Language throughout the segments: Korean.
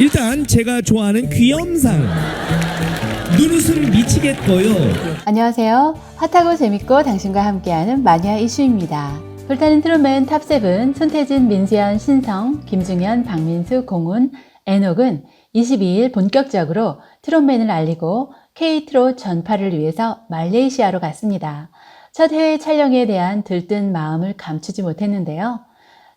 일단 제가 좋아하는 귀염상 눈웃음 미치겠고요 안녕하세요. 핫하고 재밌고 당신과 함께하는 마니아 이슈입니다. 불타는 트롯맨 탑7 손태진, 민수연, 신성, 김중현, 박민수, 공훈, 애녹은 22일 본격적으로 트롯맨을 알리고 K-트롯 전파를 위해서 말레이시아로 갔습니다. 첫 해외 촬영에 대한 들뜬 마음을 감추지 못했는데요.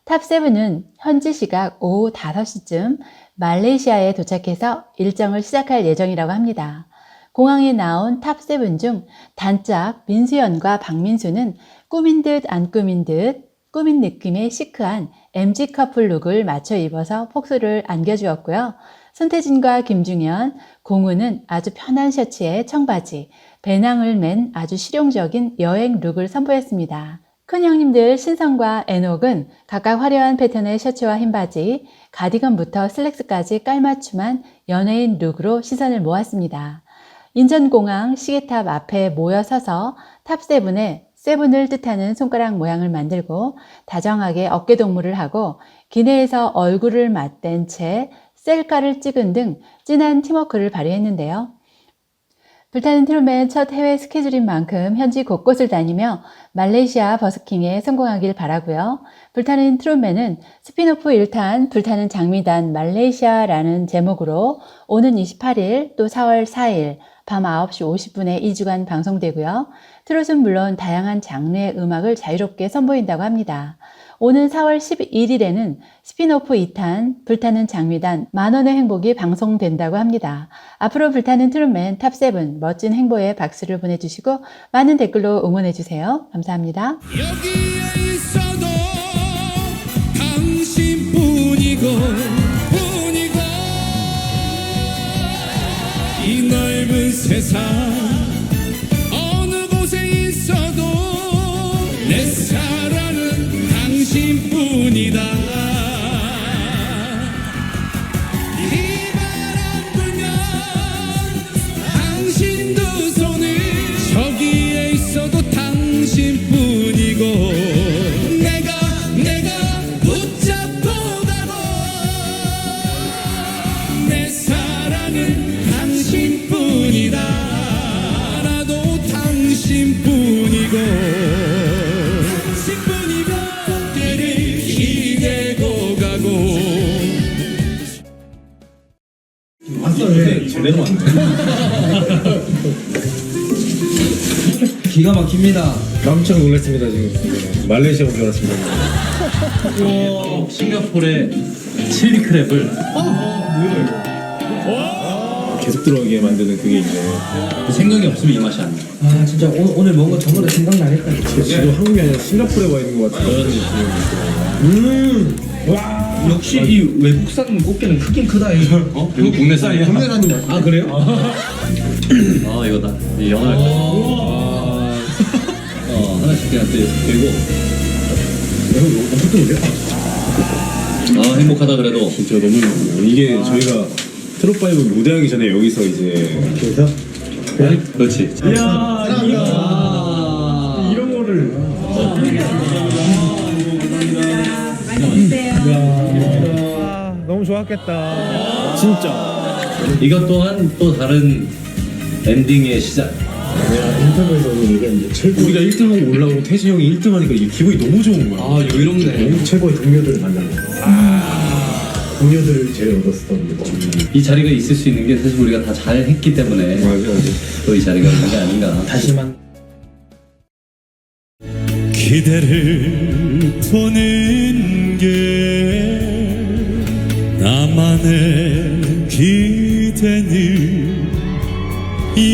탑7은 현지 시각 오후 5시쯤 말레이시아에 도착해서 일정을 시작할 예정이라고 합니다. 공항에 나온 탑7 중 단짝 민수연과 박민수는 꾸민 듯 안 꾸민 듯 꾸민 느낌의 시크한 MG 커플 룩을 맞춰 입어서 폭소를 안겨주었고요. 손태진과 김중현, 공우는 아주 편한 셔츠에 청바지, 배낭을 맨 아주 실용적인 여행 룩을 선보였습니다. 큰 형님들 신성과 애녹은 각각 화려한 패턴의 셔츠와 흰 바지, 가디건부터 슬랙스까지 깔맞춤한 연예인 룩으로 시선을 모았습니다. 인천공항 시계탑 앞에 모여 서서 탑세븐에 세븐을 뜻하는 손가락 모양을 만들고 다정하게 어깨 동무를 하고 기내에서 얼굴을 맞댄 채 셀카를 찍은 등 진한 팀워크를 발휘했는데요. 불타는 트롯맨 첫 해외 스케줄인 만큼 현지 곳곳을 다니며 말레이시아 버스킹에 성공하길 바라고요. 불타는 트롯맨은 스피노프 1탄 불타는 장미단 말레이시아라는 제목으로 오는 28일 또 4월 4일 밤 9시 50분에 2주간 방송되고요. 트롯은 물론 다양한 장르의 음악을 자유롭게 선보인다고 합니다. 오는 4월 11일에는 스피노프 2탄 불타는 장미단 만원의 행복이 방송된다고 합니다. 앞으로 불타는 트롯맨 탑7 멋진 행보에 박수를 보내주시고 많은 댓글로 응원해주세요. 감사합니다. 여기에 있어도 당신뿐이고 뿐이고 이 넓은 세상 제대로 왔네. 기가 막힙니다. 깜짝 놀랐습니다 지금 말레이시아 온줄 알았습니다 싱가포르의 칠리 크랩을 계속 들어오게 만드는 그게 이제 생각이 없으면 이 맛이 안 나. 아 진짜 오늘, 오늘 뭔가 정말 생각나겠다. 지금 한국이 아니라 싱가포르에 와 있는 것그 런 느낌이 역시 이 외국산 꽃게는 크긴 크다 이거. 어? 이거 국내 산이야? 국내산이야. 아 그래요? 아 이거다. 이 연할 거. 어 하나씩 그냥 또 그리고 아 행복하다 그래도 진짜 너무 이게 저희가 트롯 파이브 무대하기 전에 여기서 이제 여기서 그렇지. 이야 이런 너무 좋았겠다 진짜 이것 또한 또 다른 엔딩의 시작. 내가 인터뷰에서도 얘기했는데 최고 우리가 1등하고 올라오고 태진 형이 1등 하니까 이게 기분이 너무 좋은 거야 아 여유롭네. 최고의 동료들을 만난 거. 아 동료들을 제일 얻었었던 거. 이 자리가 있을 수 있는 게 사실 우리가 다 잘했기 때문에 맞아 맞아 또 이 자리가 있는 게 아닌가. 다시만 기대를 보는 게 나만의 기대는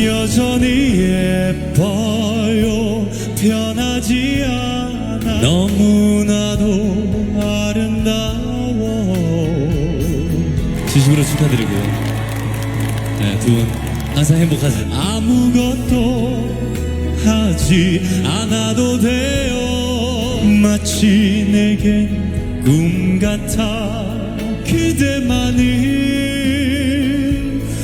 여전히 예뻐요. 변하지 않아. 너무나도 아름다워. 진심으로 축하드리고요. 네, 두분 항상 행복하세요. 아무것도 하지 않아도 돼요. 마치 내겐 꿈 같아 그대만을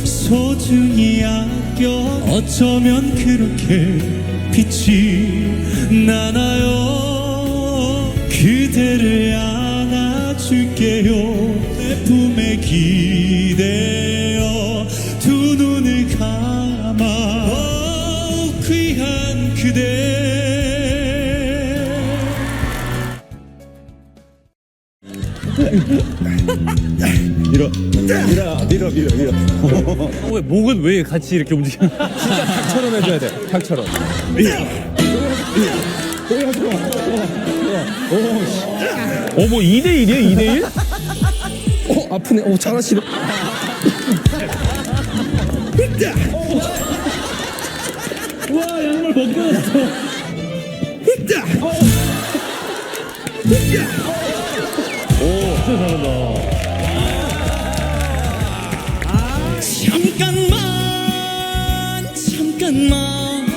소중히 아껴 어쩌면 그렇게 빛이 나나요? 그대를 안아줄게요. 내 품에 기대 밀어 밀어 밀어 밀어 밀어 어, 왜 목은 왜 같이 이렇게 움직여? 닭처럼 해줘야 돼. 닭처럼. 어뭐 2대 1이야 2대 1? 어 아프네. 어 잘하시네 잠깐만 잠깐만.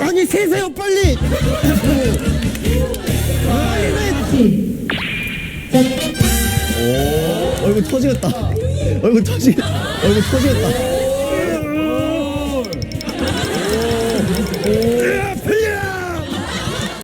아니 세세요 빨리. 오 얼굴 터지겠다. 얼굴 터지겠다 얼굴 터지겠다